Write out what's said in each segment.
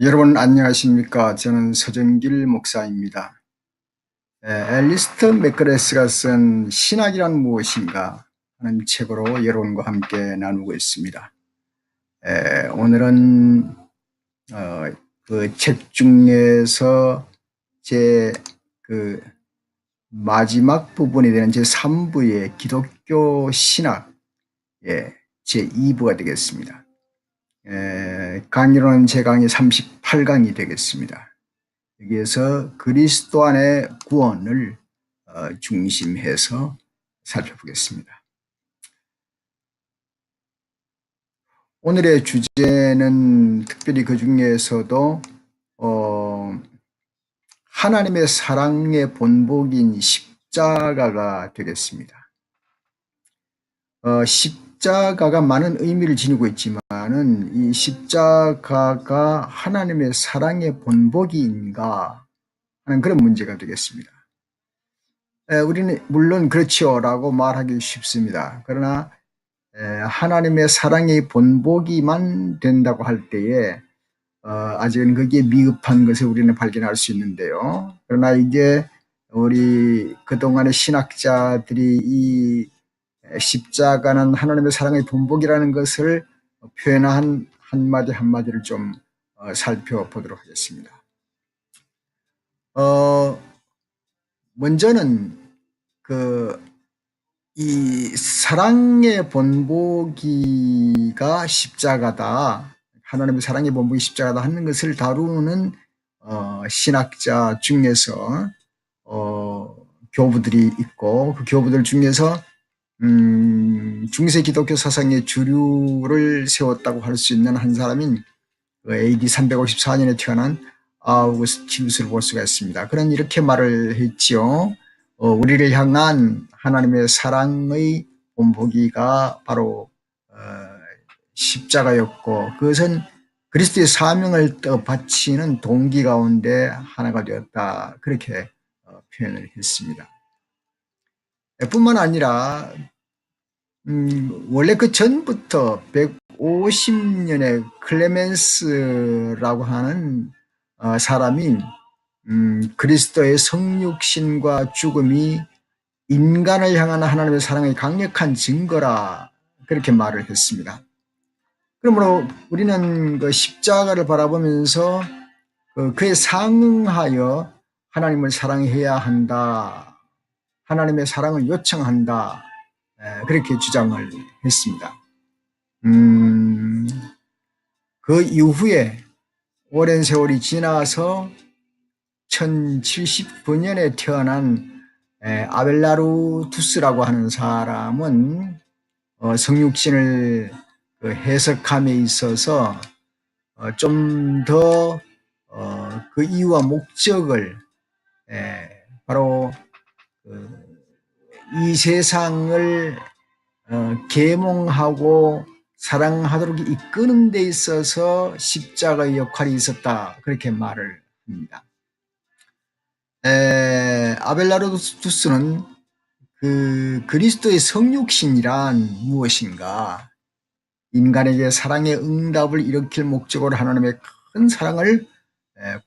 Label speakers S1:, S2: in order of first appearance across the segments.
S1: 여러분 안녕하십니까? 저는 서정길 목사입니다. 앨리스터 맥그레스가 쓴 신학이란 무엇인가 하는 책으로 여러분과 함께 나누고 있습니다. 에, 오늘은 어, 그책 중에서 제 그 마지막 부분이 되는 제 3부의 기독교 신학 예, 제 2부가 되겠습니다 강의로는 제 강의 38강이 되겠습니다. 여기에서 그리스도 안의 구원을 어, 중심해서 살펴보겠습니다. 오늘의 주제는 특별히 그 중에서도 어, 하나님의 사랑의 본복인 십자가가 되겠습니다. 어, 십자가가 많은 의미를 지니고 있지만 은이 십자가가 하나님의 사랑의 본보기인가 하는 그런 문제가 되겠습니다. 에, 우리는 물론 그렇지요라고 말하기 쉽습니다. 그러나 에, 하나님의 사랑의 본보기만 된다고 할 때에 어, 아직은 거기에 미흡한 것을 우리는 발견할 수 있는데요. 그러나 이게 우리 그동안의 신학자들이 이 십자가는 하나님의 사랑의 본복이라는 것을 표현한 한마디 한마디를 좀 어, 살펴보도록 하겠습니다. 어, 먼저는 그, 이 사랑의 본보기가 십자가다. 하나님의 사랑의 본보기 십자가다 하는 것을 다루는 어, 신학자 중에서 어, 교부들이 있고 그 교부들 중에서 음, 중세 기독교 사상의 주류를 세웠다고 할 수 있는 한 사람인 그 AD 354년에 태어난 아우구스티누스를 볼 수가 있습니다. 그는 이렇게 말을 했지요. 어, 우리를 향한 하나님의 사랑의 본보기가 바로 어, 십자가였고 그것은 그리스도의 사명을 바치는 동기 가운데 하나가 되었다. 그렇게 어, 표현을 했습니다. 뿐만 아니라 음, 원래 그 전부터 150년의 클레멘스라고 하는 어, 사람이 음, 그리스도의 성육신과 죽음이 인간을 향한 하나님의 사랑의 강력한 증거라 그렇게 말을 했습니다. 그러므로 우리는 그 십자가를 바라보면서 그 그에 상응하여 하나님을 사랑해야 한다. 하나님의 사랑을 요청한다. 그렇게 주장을 했습니다. 음, 그 이후에 오랜 세월이 지나서 1079년에 태어난 아벨라루투스라고 하는 사람은 어, 성육신을 그 해석함에 있어서 어, 좀더그 어, 이유와 목적을 바로 그 이 세상을 계몽하고 사랑하도록 이끄는 데 있어서 십자가의 역할이 있었다 그렇게 말을 합니다. 아벨라르투스는 그 그리스도의 성육신이란 무엇인가 인간에게 사랑의 응답을 일으킬 목적으로 하나님의 큰 사랑을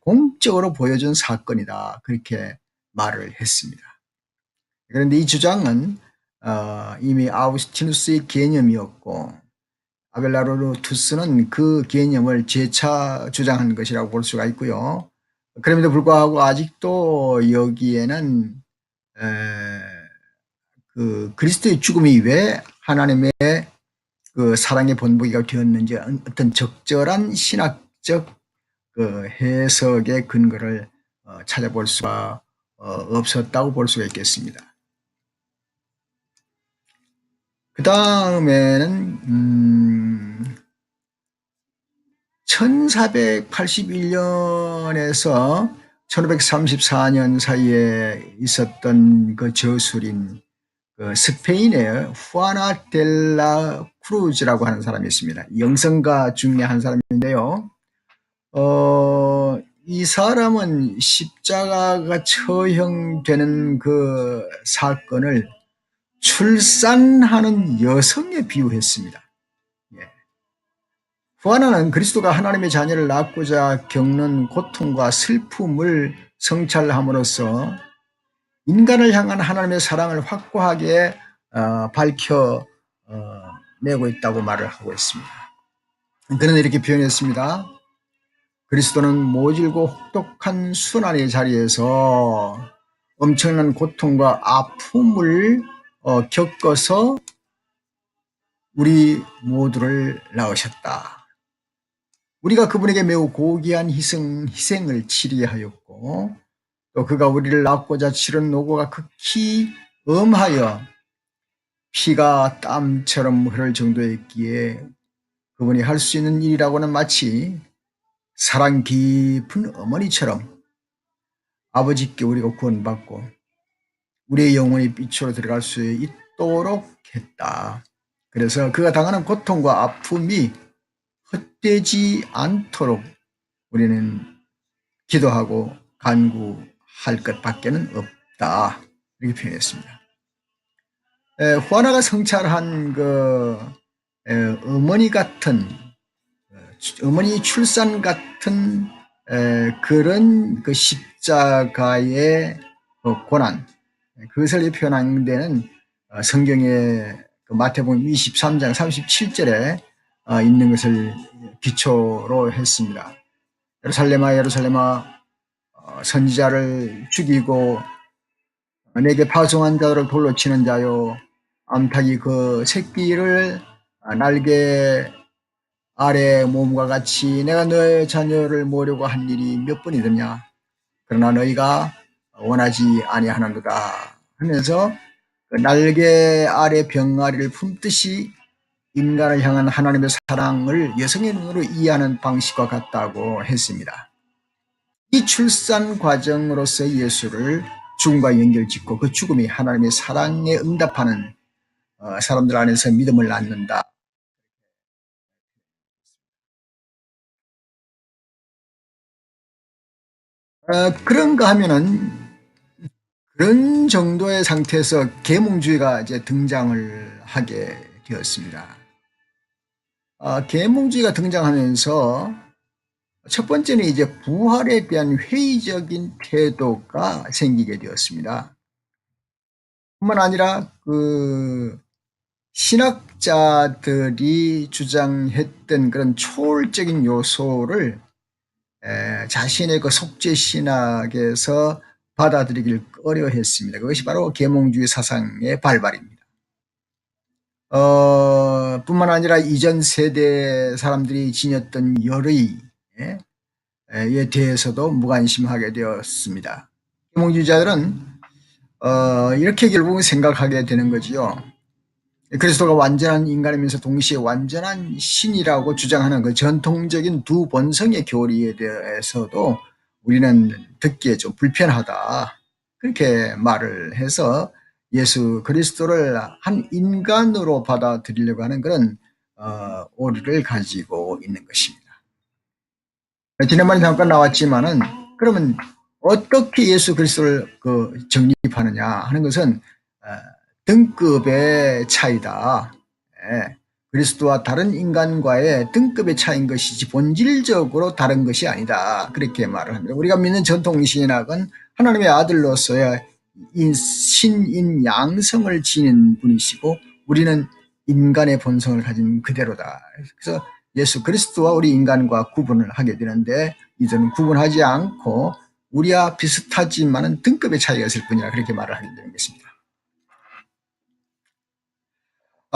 S1: 공적으로 보여준 사건이다 그렇게 말을 했습니다. 그런데 이 주장은 어, 이미 아우스티누스의 개념이었고 아벨라로 투스는 그 개념을 재차 주장한 것이라고 볼 수가 있고요. 그럼에도 불구하고 아직도 여기에는 에, 그 그리스도의 죽음이 왜 하나님의 그 사랑의 본보기가 되었는지 어떤 적절한 신학적 그 해석의 근거를 어, 찾아볼 수가 어, 없었다고 볼 수가 있겠습니다. 그 다음에는 음 1481년에서 1534년 사이에 있었던 그 저술인 그 스페인의 후아나 델라 크루즈라고 하는 사람이 있습니다. 영성가 중에 한 사람인데요. 어, 이 사람은 십자가가 처형되는 그 사건을 출산하는 여성에 비유했습니다. 예. 후아나는 그리스도가 하나님의 자녀를 낳고자 겪는 고통과 슬픔을 성찰함으로써 인간을 향한 하나님의 사랑을 확고하게 어, 밝혀 어, 내고 있다고 말을 하고 있습니다. 그는 이렇게 표현했습니다. 그리스도는 모질고 혹독한 순환의 자리에서 엄청난 고통과 아픔을 어, 겪어서 우리 모두를 낳으셨다. 우리가 그분에게 매우 고귀한 희생, 희생을 치리하였고 또 그가 우리를 낳고자 치른 노고가 극히 엄하여 피가 땀처럼 흐를 정도였기에 그분이 할 수 있는 일이라고는 마치 사랑 깊은 어머니처럼 아버지께 우리가 구원받고 우리의 영혼이 빛으로 들어갈 수 있도록 했다. 그래서 그가 당하는 고통과 아픔이 헛되지 않도록 우리는 기도하고 간구할 것밖에는 없다. 이렇게 표현했습니다. 에, 후아나가 성찰한 그 에, 어머니 같은 어머니 출산 같은 에, 그런 그 십자가의 그 고난 그것을 표현한 데는 어, 성경의 그 마태복음 23장 37절에 어, 있는 것을 기초로 했습니다. 예루살렘아 예루살렘아 어, 선지자를 죽이고 내게 파송한 자들을 돌로 치는 자요 암탉이 그 새끼를 날개 아래 몸과 같이 내가 너의 자녀를 모으려고 한 일이 몇 번이더냐 그러나 너희가 원하지 아니하는도다 하면서 그 날개 아래 병아리를 품듯이 인간을 향한 하나님의 사랑을 여성의 눈으로 이해하는 방식과 같다고 했습니다. 이 출산 과정으로서 예수를 죽음과 연결짓고 그 죽음이 하나님의 사랑에 응답하는 어, 사람들 안에서 믿음을 낳는다. 어, 그런가 하면은 그런 정도의 상태에서 계몽주의가 이제 등장을 하게 되었습니다. 아, 계몽주의가 등장하면서 첫 번째는 이제 부활에 대한 회의적인 태도가 생기게 되었습니다. 뿐만 아니라 그 신학자들이 주장했던 그런 초월적인 요소를 자신의 그 속죄 신학에서 받아들이길 어려했습니다. 그것이 바로 계몽주의 사상의 발발입니다. 어, 뿐만 아니라 이전 세대 사람들이 지녔던 열의에 대해서도 무관심하게 되었습니다. 계몽주의자들은 어, 이렇게 결국은 생각하게 되는 거지요. 그리스도가 완전한 인간이면서 동시에 완전한 신이라고 주장하는 그 전통적인 두 본성의 교리에 대해서도 우리는 듣기에 좀 불편하다. 그렇게 말을 해서 예수 그리스도를 한 인간으로 받아들이려고 하는 그런 어, 오류를 가지고 있는 것입니다. 지난번에 잠깐 나왔지만은 그러면 어떻게 예수 그리스도를 그 정립하느냐 하는 것은 어, 등급의 차이다. 예. 그리스도와 다른 인간과의 등급의 차이인 것이지 본질적으로 다른 것이 아니다. 그렇게 말을 합니다. 우리가 믿는 전통신학은 하나님의 아들로서의 신인 양성을 지닌 분이시고 우리는 인간의 본성을 가진 그대로다. 그래서 예수 그리스도와 우리 인간과 구분을 하게 되는데 이들은 구분하지 않고 우리와 비슷하지만은 등급의 차이가 있을 뿐이라 그렇게 말을 하게 되는 것입니다.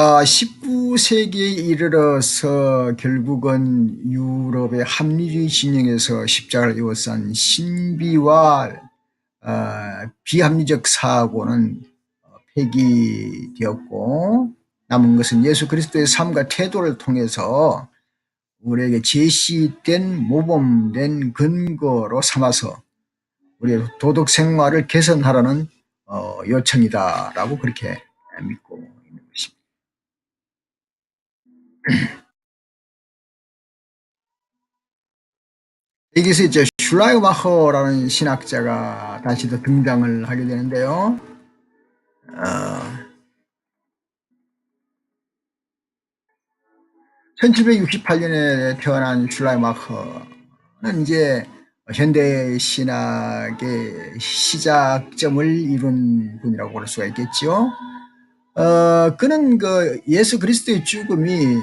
S1: 19세기에 아, 이르러서 결국은 유럽의 합리주의 진영에서 십자가를 이어싼 신비와 어, 비합리적 사고는 폐기되었고 남은 것은 예수 그리스도의 삶과 태도를 통해서 우리에게 제시된 모범된 근거로 삼아서 우리의 도덕 생활을 개선하라는 어, 요청이다라고 그렇게 믿고 여기서 이제 슐라이마허라는 신학자가 다시 또 등장을 하게 되는데요. 어, 1768년에 태어난 슐라이마커는 이제 현대 신학의 시작점을 이룬 분이라고 볼 수가 있겠죠. 어, 그는 그 예수 그리스도의 죽음이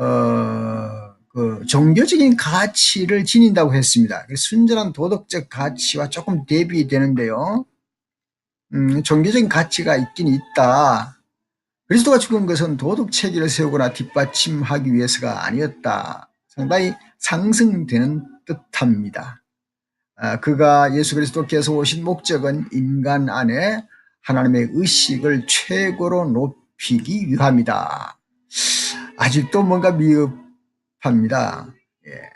S1: 어, 그 종교적인 가치를 지닌다고 했습니다. 순전한 도덕적 가치와 조금 대비되는데요. 음, 종교적인 가치가 있긴 있다. 그리스도가 죽은 것은 도덕 체계를 세우거나 뒷받침하기 위해서가 아니었다. 상당히 상승되는 듯합니다. 아, 그가 예수 그리스도께서 오신 목적은 인간 안에 하나님의 의식을 최고로 높이기 위함이다. 아직도 뭔가 미흡합니다. 예.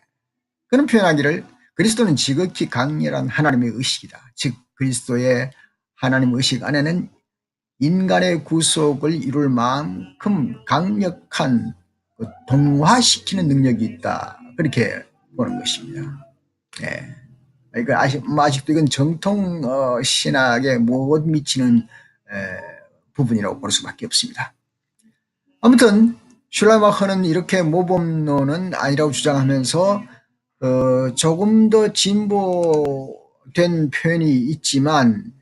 S1: 그는 표현하기를 그리스도는 지극히 강렬한 하나님의 의식이다. 즉 그리스도의 하나님 의식 안에는 인간의 구속을 이룰 만큼 강력한 그 동화시키는 능력이 있다. 그렇게 보는 것입니다. 예. 그러니까 아직, 뭐 아직도 이건 정통 어, 신학에 못 미치는 에, 부분이라고 볼 수밖에 없습니다. 아무튼 슐라마커는 이렇게 모범론은 아니라고 주장하면서 어, 조금 더 진보된 표현이 있지만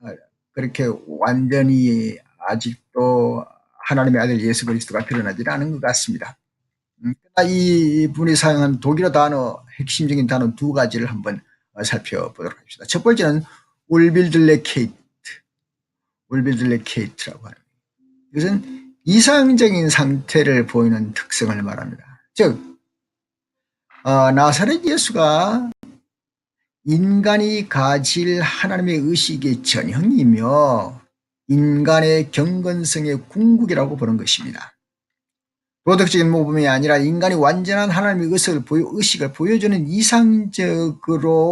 S1: 어, 그렇게 완전히 아직도 하나님의 아들 예수 그리스도가 드러나지 않은 것 같습니다. 음, 이 분이 사용한 독일어 단어 핵심적인 단어 두 가지를 한번 어, 살펴보도록 합시다. 첫 번째는 울빌들레케이트, 울빌들레케이트라고 하는 이것은 이상적인 상태를 보이는 특성을 말합니다. 즉 어, 나사렛 예수가 인간이 가질 하나님의 의식의 전형이며 인간의 경건성의 궁극이라고 보는 것입니다. 도덕적인 모범이 아니라 인간이 완전한 하나님의 의식을, 보여, 의식을 보여주는 이상적으로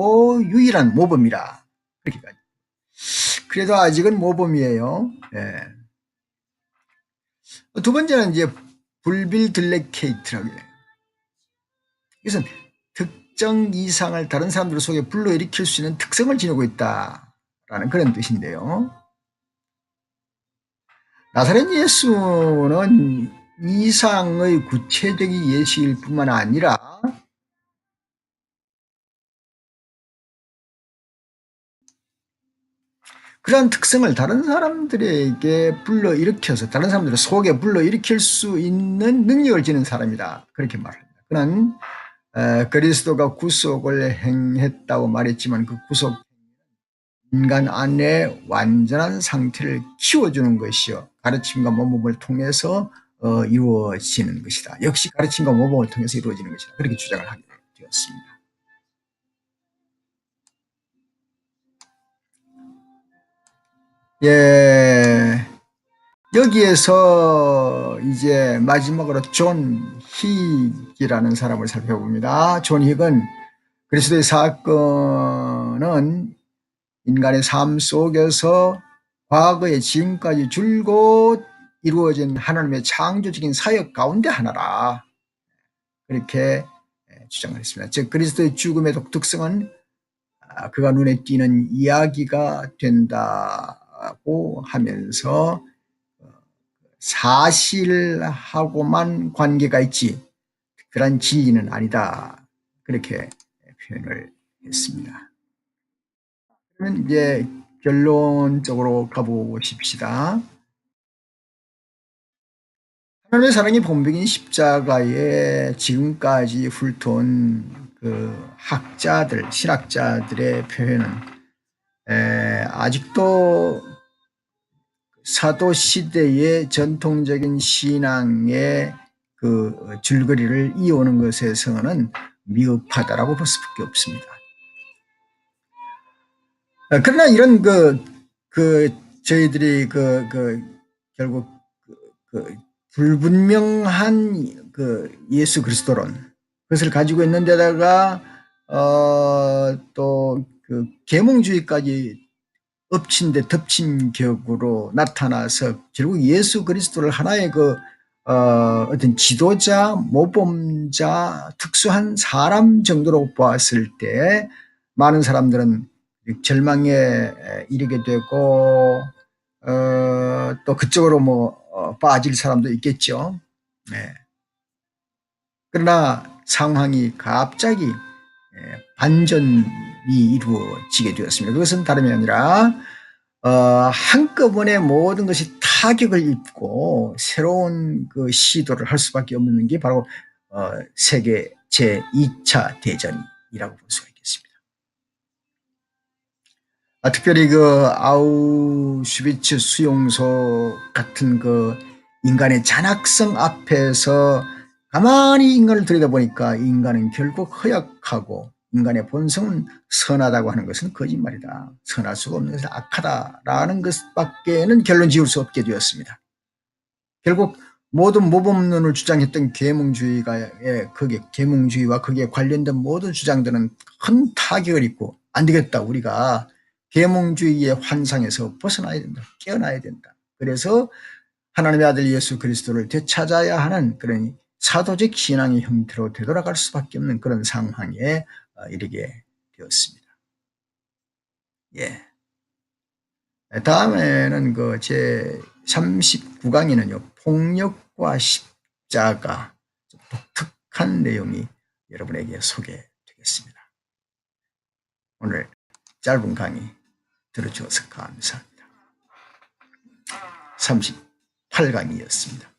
S1: 유일한 모범이라. 그렇게까지. 그래도 아직은 모범이에요. 예. 두 번째는 이제 불빌들레케이트라고 해요. 이것은 특정 이상을 다른 사람들 속에 불러일으킬 수 있는 특성을 지니고 있다라는 그런 뜻인데요. 나사렛 예수는 이상의 구체적인 예시일 뿐만 아니라 그러한 특성을 다른 사람들에게 불러일으켜서 다른 사람들의 속에 불러일으킬 수 있는 능력을 지닌 사람이다. 그렇게 말합니다. 그는 그리스도가 구속을 행했다고 말했지만 그 구속 인간 안에 완전한 상태를 키워주는 것이요. 가르침과 모범을 통해서 어, 이루어지는 것이다. 역시 가르침과 모범을 통해서 이루어지는 것이다. 그렇게 주장을 하게 되었습니다. 예, 여기에서 이제 마지막으로 존 힉이라는 사람을 살펴봅니다. 존 힉은 그리스도의 사건은 인간의 삶 속에서 과거에 지금까지 줄곧 이루어진 하나님의 창조적인 사역 가운데 하나라. 그렇게 주장을 했습니다. 즉 그리스도의 죽음의 독특성은 아, 그가 눈에 띄는 이야기가 된다 고 하면서 어, 사실하고만 관계가 있지 특별한 진리는 아니다. 그렇게 표현을 했습니다. 그러면 이제 결론적으로 가보십시다. 하나님의 사랑이 본백인 십자가에 지금까지 훑어온 그 학자들, 신학자들의 표현은 에, 아직도 사도 시대의 전통적인 신앙의 그 줄거리를 이어오는 것에서는 미흡하다라고 볼 수밖에 없습니다. 그러나 이런 그, 그, 저희들이 그, 그, 결국 그, 그 불분명한 그 예수 그리스도론 그것을 가지고 있는 데다가 어, 또 그 계몽주의까지 엎친 데 덮친 격으로 나타나서 결국 예수 그리스도를 하나의 그 어, 어떤 지도자, 모범자, 특수한 사람 정도로 보았을 때 많은 사람들은 절망에 이르게 되고 어, 또 그쪽으로 뭐 어, 빠질 사람도 있겠죠. 네. 그러나 상황이 갑자기 예, 반전 이 이루어지게 되었습니다. 그것은 다름이 아니라 어, 한꺼번에 모든 것이 타격을 입고 새로운 그 시도를 할 수밖에 없는 게 바로 어, 세계 제2차 대전이라고 볼 수가 있겠습니다. 아, 특별히 그 아우슈비츠 수용소 같은 그 인간의 잔악성 앞에서 가만히 인간을 들여다보니까 인간은 결국 허약하고 인간의 본성은 선하다고 하는 것은 거짓말이다. 선할 수가 없는 것은 악하다라는 것밖에는 결론 지을 수 없게 되었습니다. 결국 모든 모범론을 주장했던 계몽주의가 그게 계몽주의와 그게 관련된 모든 주장들은 큰 타격을 입고 안 되겠다. 우리가 계몽주의의 환상에서 벗어나야 된다. 깨어나야 된다. 그래서 하나님의 아들 예수 그리스도를 되찾아야 하는 그런 사도적 신앙의 형태로 되돌아갈 수밖에 없는 그런 상황에 어, 이르게 되었습니다. 예. 다음에는 그 제 39강에는요, 폭력과 십자가 독특한 내용이 여러분에게 소개되겠습니다. 오늘 짧은 강의 들어주셔서 감사합니다. 38강이었습니다.